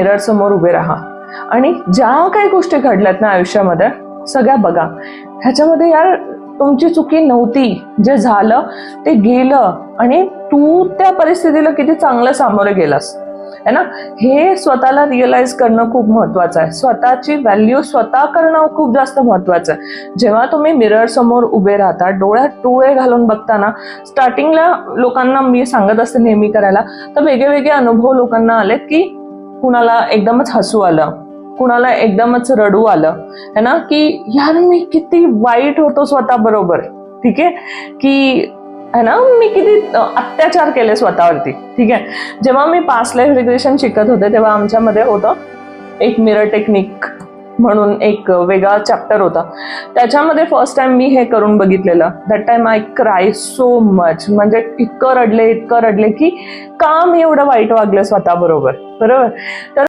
Mirror समोर उभे राहा. आणि ज्या काही गोष्टी घडल्यात ना आयुष्यामध्ये सगळ्या बघा. ह्याच्यामध्ये यार तुमची चुकी नव्हती. जे झालं ते गेलं. आणि तू त्या परिस्थितीला किती चांगलं सामोरे गेलास. है ना? हे स्वतःला रिअलाइज करणं खूप महत्वाचं आहे. स्वतःची व्हॅल्यू स्वतः करणं खूप जास्त महत्वाचं आहे. जेव्हा तुम्ही मिरर समोर उभे राहता डोळ्यात डोळे घालून बघताना स्टार्टिंगला लोकांना मी सांगत असते नेहमी करायला तर वेगळे वेगळे अनुभव लोकांना आलेत की कुणाला एकदमच हसू आलं कुणाला एकदमच रडू आलं है ना? की यार मी किती वाईट होतो स्वतः बरोबर ठीक आहे? की है ना? मी किती अत्याचार केले स्वतःवरती ठीक आहे? जेव्हा मी पास्ट लाईफ रिग्रेशन शिकत होते तेव्हा आमच्यामध्ये होतं एक मिरर टेक्निक म्हणून एक वेगळा चॅप्टर होता. त्याच्यामध्ये फर्स्ट टाइम मी हे करून बघितलेलं. That time I cry so much म्हणजे इतकं रडले इतकं रडले की काम मी एवढं वाईट वागलं स्वतः बरोबर. बरोबर? तर